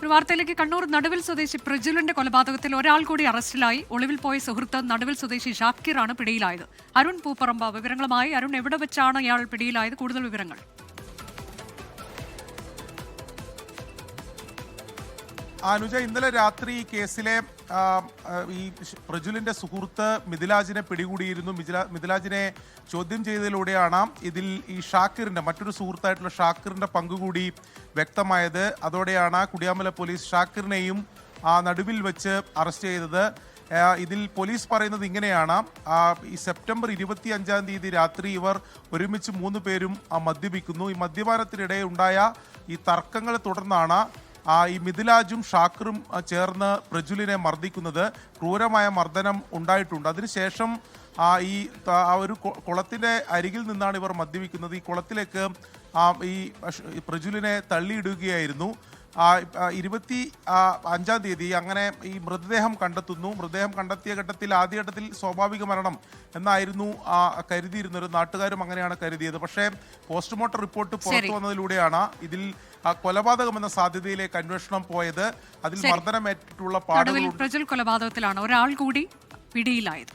ഒരു വാർത്തയിലേക്ക് കണ്ണൂർ നടുവിൽ സ്വദേശി പ്രജുലിന്റെ കൊലപാതകത്തിൽ ഒരാൾ കൂടി അറസ്റ്റിലായി. ഒളിവിൽ പോയ സുഹൃത്ത് നടുവിൽ സ്വദേശി ഷാക്കിറാണ് പിടിയിലായത്. അരുൺ പൂപ്പറമ്പ വിവരങ്ങളുമായി. അരുൺ എവിടെ വെച്ചാണ് ഇയാൾ പിടിയിലായത്? കൂടുതൽ വിവരങ്ങൾ. അനുജ ഇന്നലെ രാത്രി ഈ കേസിലെ ഈ പ്രജുലിന്റെ സുഹൃത്ത് മിഥിലാജിനെ പിടികൂടിയിരുന്നു. മിഥില മിഥിലാജിനെ ചോദ്യം ചെയ്തതിലൂടെയാണ് ഇതിൽ ഈ ഷാക്കിറിന്റെ മറ്റൊരു സുഹൃത്തായിട്ടുള്ള ഷാക്കിറിന്റെ പങ്കുകൂടി വ്യക്തമായത്. അതോടെയാണ് കുടിയാമല പോലീസ് ഷാക്കിറിനെയും ആ നടുവിൽ വെച്ച് അറസ്റ്റ് ചെയ്തത്. ഇതിൽ പോലീസ് പറയുന്നത് ഇങ്ങനെയാണ്. ഈ സെപ്റ്റംബർ ഇരുപത്തി അഞ്ചാം തീയതി രാത്രി ഇവർ ഒരുമിച്ച് മൂന്ന് പേരും മദ്യപിക്കുന്നു. ഈ മദ്യപാനത്തിനിടെ ഉണ്ടായ ഈ തർക്കങ്ങളെ തുടർന്നാണ് ഈ മിഥിലാജും ഷാക്കറും ആ, ചേർന്ന് പ്രജുലിനെ മർദ്ദിക്കുന്നത് ക്രൂരമായ മർദ്ദനം ഉണ്ടായിട്ടുണ്ട്. അതിനുശേഷം ആ ഈ ആ ഒരു കുളത്തിന്റെ അരികിൽ നിന്നാണ് ഇവർ മദ്യപിക്കുന്നത്. ഈ കുളത്തിലേക്ക് ആ ഈ പ്രജുലിനെ തള്ളിയിടുകയായിരുന്നു ആ, ആ, ഇരുപത്തി അഞ്ചാം തീയതി അങ്ങനെ ഈ മൃതദേഹം കണ്ടെത്തുന്നു. മൃതദേഹം കണ്ടെത്തിയ ഘട്ടത്തിൽ ആദ്യഘട്ടത്തിൽ സ്വാഭാവിക മരണം എന്നായിരുന്നു കരുതിയിരുന്നത് നാട്ടുകാരും അങ്ങനെയാണ് കരുതിയത്. പക്ഷേ പോസ്റ്റ്മോർട്ടം റിപ്പോർട്ട് പുറത്തു വന്നതിലൂടെയാണ് ഇതിൽ കൊലപാതകമെന്ന കൊലപാതകം എന്ന സാധ്യതയിലേക്ക് അന്വേഷണം പോയത്. അതിൽ. മർദ്ദനമേറ്റിട്ടുള്ള പാടുകൾ കൊലപാതകത്തിലാണ് ഒരാൾ കൂടി പിടിയിലായത്.